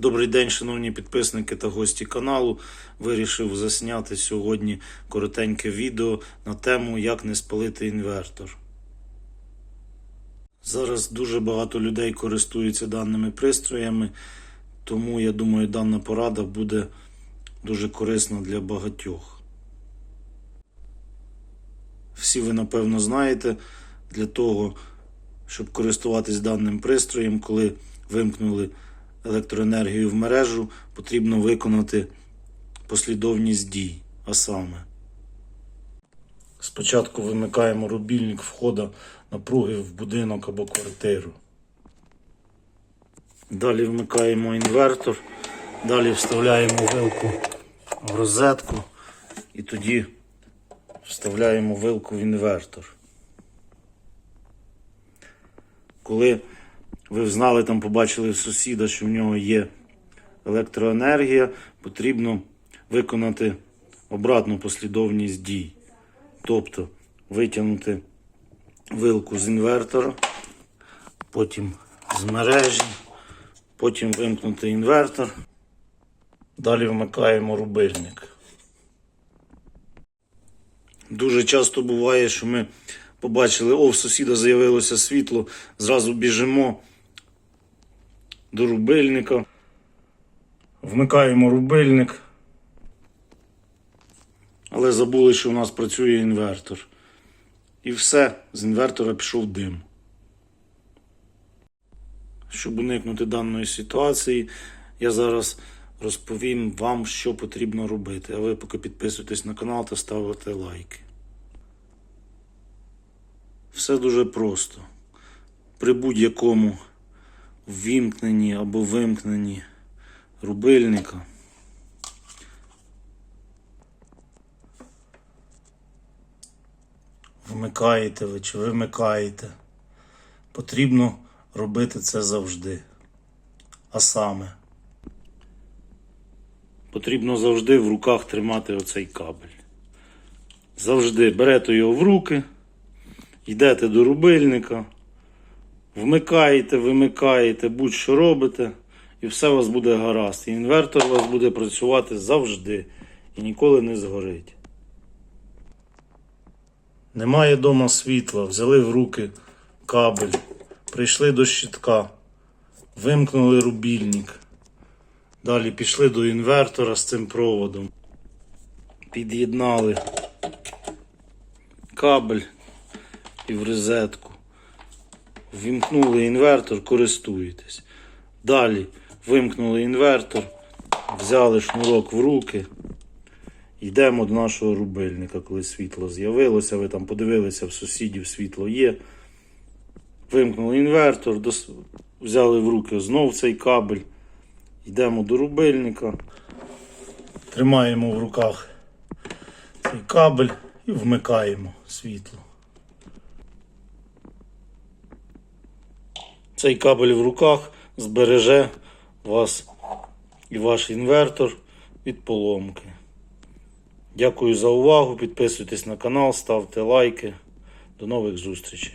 Добрий день, шановні підписники та гості каналу. Вирішив засняти сьогодні коротеньке відео на тему, як не спалити інвертор. Зараз дуже багато людей користуються даними пристроями, тому я думаю, дана порада буде дуже корисна для багатьох. Всі ви, напевно, знаєте, для того, щоб користуватись даним пристроєм, коли вимкнули електроенергію в мережу, потрібно виконати послідовність дій, а саме. Спочатку вимикаємо рубільник входа напруги в будинок або квартиру. Далі вмикаємо інвертор, далі вставляємо вилку в розетку і тоді вставляємо вилку в інвертор. Коли ви знали, там побачили сусіда, що в нього є електроенергія, потрібно виконати обратну послідовність дій. Тобто витягнути вилку з інвертора, потім з мережі, потім вимкнути інвертор. Далі вмикаємо рубильник. Дуже часто буває, що ми побачили, о, в сусіда з'явилося світло, зразу біжимо до рубильника. Вмикаємо рубильник. Але забули, що у нас працює інвертор. І все, з інвертора пішов дим. Щоб уникнути даної ситуації, я зараз розповім вам, що потрібно робити. А ви поки підписуйтесь на канал та ставите лайки. Все дуже просто. При будь-якому ввімкненні або вимкненні рубильника. Вмикаєте ви чи вимикаєте. Потрібно робити це завжди. А саме, потрібно завжди в руках тримати оцей кабель. Завжди берете його в руки, йдете до рубильника. Вмикаєте, вимикаєте, будь-що робите, і все у вас буде гаразд. І інвертор у вас буде працювати завжди і ніколи не згорить. Немає дома світла, взяли в руки кабель, прийшли до щитка, вимкнули рубільник. Далі пішли до інвертора з цим проводом. Під'єднали кабель і в розетку. Вімкнули інвертор, користуєтесь. Далі вимкнули інвертор, взяли шнурок в руки. Йдемо до нашого рубильника, коли світло з'явилося. Ви там подивилися, в сусідів світло є. Вимкнули інвертор, дос- взяли в руки знов цей кабель. Йдемо до рубильника. Тримаємо в руках цей кабель і вмикаємо світло. Цей кабель в руках збереже вас і ваш інвертор від поломки. Дякую за увагу. Підписуйтесь на канал, ставте лайки. До нових зустрічей.